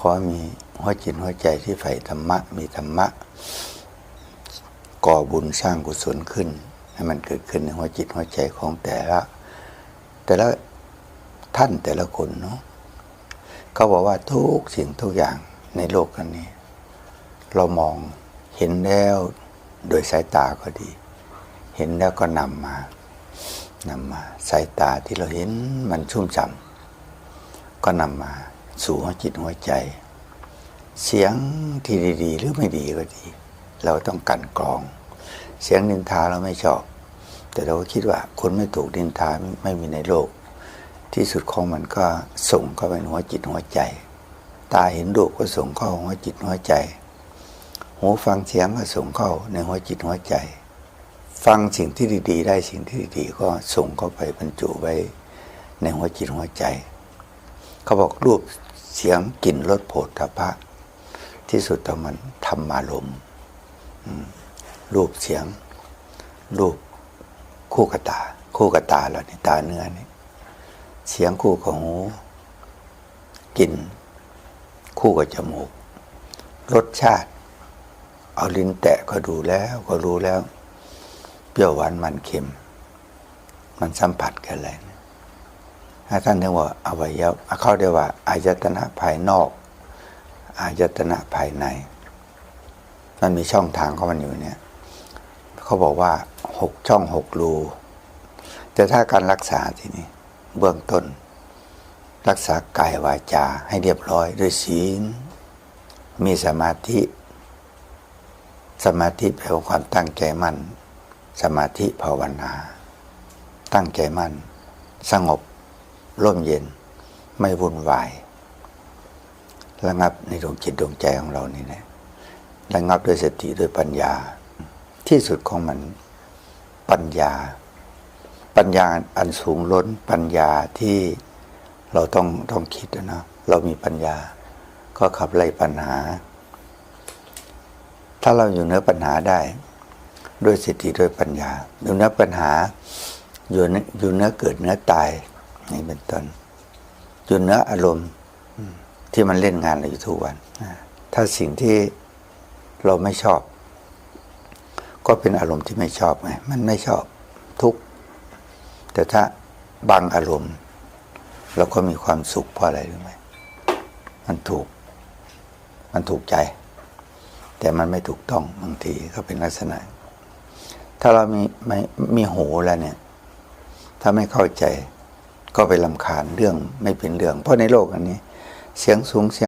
ขอมีหัวจิตหัวใจที่ใฝ่ธรรมะ มีธรรมะ ก่อบุญสร้างกุศลขึ้น ให้มันเกิดขึ้นในหัวจิตหัวใจของแต่ละ แต่ละท่านแต่ละคนเนาะเขาบอกว่าทุกสิ่งทุกอย่างในโลกอันนี้ เรามองเห็นแล้วโดยสายตาก็ดี เห็นแล้วก็นำมานำมาสายตาที่เราเห็นมันชุ่มฉ่ำก็นำมา สู่หัวจิตหัวใจ เสียงที่ดี ๆ หรือไม่ดีก็ดี เราต้องกันกรอง เสียงนินทาเราไม่ชอบ แต่เราก็คิดว่าคนไม่ถูกนินทาไม่ไม่มีในโลก ที่สุดของมันก็ส่งเข้าไปหัวจิตหัวใจ ตาเห็นรูปก็ส่งเข้าหัวจิตหัวใจ หูฟังเสียงก็ส่งเข้าในหัวจิตหัวใจ ฟังสิ่งที่ดีๆ ได้สิ่งที่ดีๆก็ส่งเข้าไปบรรจุไว้ในหัวจิตหัวใจ เขาบอกรูป เสียงกลิ่นรสโผฏฐัพะ ที่สุดแต่มันธรรมารมณ์อืมรูปเสียง รูปคู่กับตา คู่กับตาเราเนี่ยตาเนื้อนี่เสียงคู่กับหูกลิ่นคู่กับจมูก รสชาติ เอาลิ้นแตะก็ดูแล้วก็รู้แล้ว เปรี้ยวหวานมันเค็ม มันสัมผัสกันอะไร ท่านเรียกว่าอวัยวะเขาเรียกว่าอายตนะภายนอกอายตนะภายใน มันมีช่องทางของมันอยู่เนี่ยเขาบอกว่าหกช่องหกรูแต่ถ้าการรักษาทีนี้เบื้องต้น รักษากายวาจาให้เรียบร้อยด้วยศีลมีสมาธิ สมาธิแปลว่าความตั้งใจมั่น สมาธิภาวนา ตั้งใจมั่น สงบ ร่มเย็น ไม่วุ่นวาย ระงับในดวงจิตดวงใจของเรานี่นะระงับด้วยสติด้วยปัญญา ที่สุดของมันปัญญา ปัญญาอันสูงล้นปัญญาที่เราต้องต้องคิดนะเรามีปัญญา ก็ขับไล่ปัญหา ถ้าเราอยู่เหนือปัญหาได้ด้วยสติด้วยปัญญาอยู่เหนือปัญหาอยู่เนืออยู่เหนือเกิดเหนือตาย นี่เป็นต้นอยู่เนื้ออารมณ์ที่มันเล่นงานเราอยู่ทุกวันถ้าสิ่งที่เราไม่ชอบ ก็เป็นอารมณ์ที่ไม่ชอบไงมันไม่ชอบทุกแต่ถ้าบางอารมณ์ เราก็มีความสุขเพราะอะไรรู้ไหมมันถูก มันถูกใจ แต่มันไม่ถูกต้องบางทีก็เป็นลักษณะ ถ้าเรามีไม่มีหูแล้วเนี่ย ถ้าไม่เข้าใจ ก็ไปลำคาญเรื่องไม่เป็นเรื่อง เพราะในโลกอันนี้ เสียงสูงเสียง